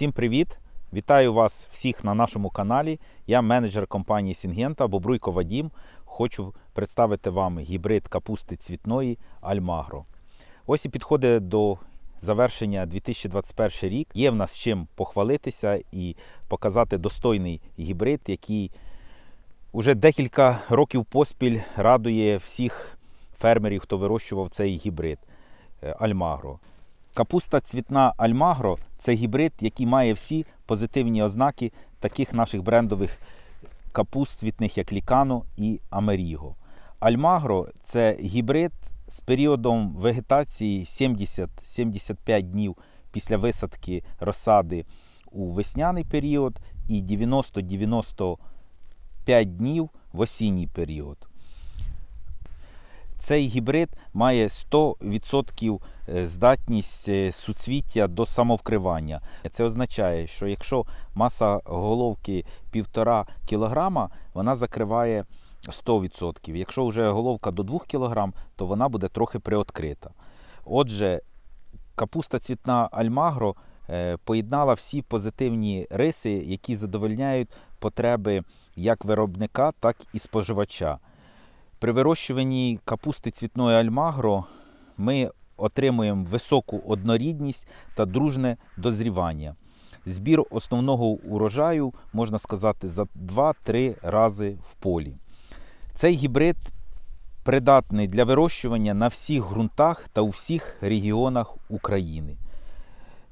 Всім привіт! Вітаю вас всіх на нашому каналі. Я менеджер компанії Сінгента Бобруйко Вадім. Хочу представити вам гібрид капусти цвітної Альмагро. Ось і підходить до завершення 2021 рік. Є в нас чим похвалитися і показати достойний гібрид, який уже декілька років поспіль радує всіх фермерів, хто вирощував цей гібрид е, Альмагро. Капуста цвітна Альмагро це гібрид, який має всі позитивні ознаки таких наших брендових капуст цвітних, як Лікано і Амеріго. Альмагро це гібрид з періодом вегетації 70-75 днів після висадки розсади у весняний період і 90-95 днів в осінній період. Цей гібрид має 100% здатність е, суцвіття до самовкривання. Це означає, що якщо маса головки 1,5 кг, вона закриває 100%. Якщо вже головка до 2 кг, то вона буде трохи приоткрита. Отже, капуста цвітна Альмагро е, поєднала всі позитивні риси, які задовольняють потреби як виробника, так і споживача. При вирощуванні капусти цвітної Альмагро ми отримуємо високу однорідність та дружне дозрівання. Збір основного урожаю, можна сказати, за 2-3 рази в полі. Цей гібрид придатний для вирощування на всіх ґрунтах та у всіх регіонах України.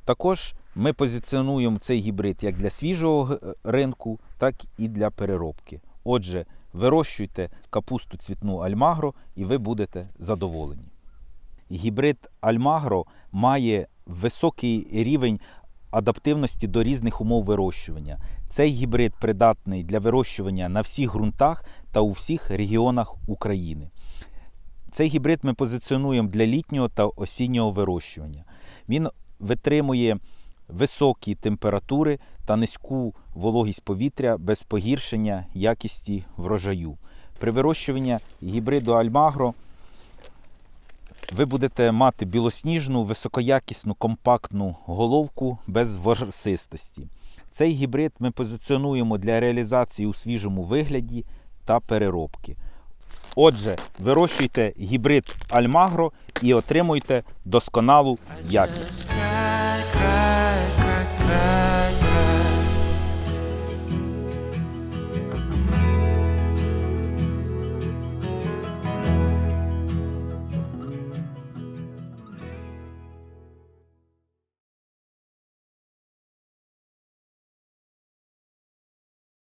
Також ми позиціонуємо цей гібрид як для свіжого ринку, так і для переробки. Отже, вирощуйте капусту цвітну Альмагро і ви будете задоволені. Гібрид Альмагро має високий рівень адаптивності до різних умов вирощування. Цей гібрид придатний для вирощування на всіх ґрунтах та у всіх регіонах України. Цей гібрид ми позиціонуємо для літнього та осіннього вирощування. Він витримує високі температури та низьку вологість повітря без погіршення якісті врожаю. При вирощуванні гібриду Альмагро ви будете мати білосніжну, високоякісну, компактну головку без ворсистості. Цей гібрид ми позиціонуємо для реалізації у свіжому вигляді та переробки. Отже, вирощуйте гібрид Альмагро і отримуйте досконалу якість.